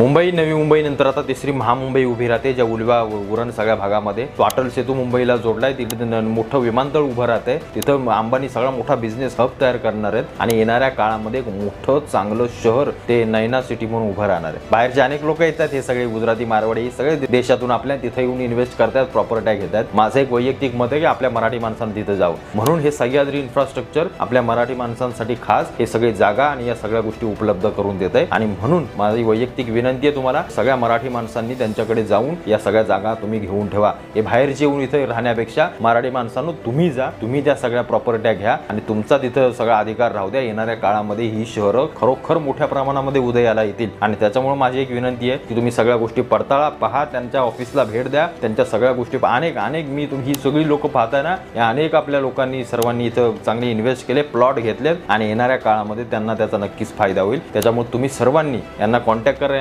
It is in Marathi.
मुंबई नवी मुंबई नंतर आता तिसरी महामुंबई उभी राहते ज्या उलवा उरण सगळ्या भागामध्ये. तो अटल सेतू मुंबईला जोडलाय तिथे न- मोठं विमानतळ उभं राहते तिथं अंबानी सगळा मोठा बिझनेस हब तयार करणार आहेत आणि येणाऱ्या काळामध्ये एक मोठं चांगलं शहर ते नैना सिटी म्हणून उभं राहणार आहे. बाहेरचे अनेक लोक येतात हे सगळे गुजराती मारवाडी सगळे देशातून आपल्या तिथे येऊन इन्व्हेस्ट करतात प्रॉपर्ट्या घेतात. माझं एक वैयक्तिक मत आहे की आपल्या मराठी माणसांना तिथं जावं. म्हणून हे सह्याद्री इन्फ्रास्ट्रक्चर आपल्या मराठी माणसांसाठी खास हे सगळे जागा आणि या सगळ्या गोष्टी उपलब्ध करून देत आहे आणि म्हणून माझी वैयक्तिक विनंती विनंती आहे तुम्हाला सगळ्या मराठी माणसांनी त्यांच्याकडे जाऊन या सगळ्या जागा तुम्ही घेऊन ठेवा. हे बाहेर येऊन इथे राहण्यापेक्षा मराठी माणसांनो तुम्ही जा तुम्ही त्या सगळ्या प्रॉपर्ट्या घ्या आणि तुमचा तिथं सगळा अधिकार राहू द्या. येणाऱ्या काळामध्ये ही शहरं खरोखर मोठ्या प्रमाणामध्ये उदयाला येतील. आणि त्याच्यामुळे माझी एक विनंती आहे की तुम्ही सगळ्या गोष्टी पडताळा पहा त्यांच्या ऑफिसला भेट द्या. त्यांच्या सगळ्या गोष्टी अनेक अनेक मी तुम्ही ही सगळी लोक पाहताय ना या अनेक आपल्या लोकांनी सर्वांनी इथं चांगले इन्व्हेस्ट केले प्लॉट घेतलेत आणि येणाऱ्या काळामध्ये त्यांना त्याचा नक्कीच फायदा होईल. त्याच्यामुळे तुम्ही सर्वांनी यांना कॉन्टॅक्ट करा